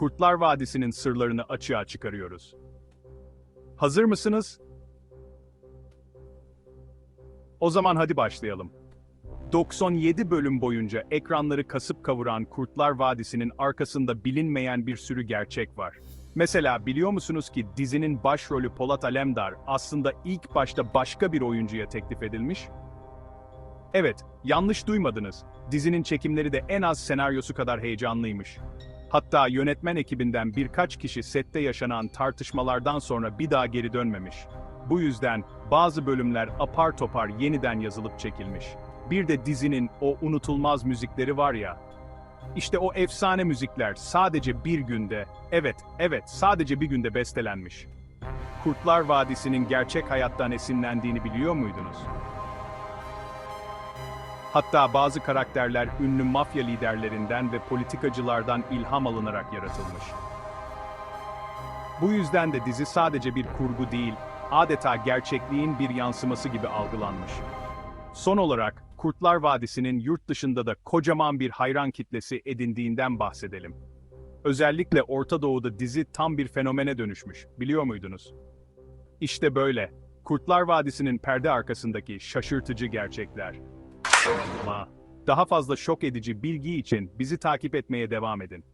Kurtlar Vadisi'nin sırlarını açığa çıkarıyoruz. Hazır mısınız? O zaman hadi başlayalım. 97 bölüm boyunca ekranları kasıp kavuran Kurtlar Vadisi'nin arkasında bilinmeyen bir sürü gerçek var. Mesela biliyor musunuz ki dizinin başrolü Polat Alemdar aslında ilk başta başka bir oyuncuya teklif edilmiş? Evet, yanlış duymadınız. Dizinin çekimleri de en az senaryosu kadar heyecanlıymış. Hatta yönetmen ekibinden birkaç kişi sette yaşanan tartışmalardan sonra bir daha geri dönmemiş. Bu yüzden bazı bölümler apar topar yeniden yazılıp çekilmiş. Bir de dizinin o unutulmaz müzikleri var ya. İşte o efsane müzikler sadece bir günde, evet, evet sadece bir günde bestelenmiş. Kurtlar Vadisi'nin gerçek hayattan esinlendiğini biliyor muydunuz? Hatta bazı karakterler ünlü mafya liderlerinden ve politikacılardan ilham alınarak yaratılmış. Bu yüzden de dizi sadece bir kurgu değil, adeta gerçekliğin bir yansıması gibi algılanmış. Son olarak, Kurtlar Vadisi'nin yurt dışında da kocaman bir hayran kitlesi edindiğinden bahsedelim. Özellikle Orta Doğu'da dizi tam bir fenomene dönüşmüş, biliyor muydunuz? İşte böyle, Kurtlar Vadisi'nin perde arkasındaki şaşırtıcı gerçekler. Daha fazla şok edici bilgi için bizi takip etmeye devam edin.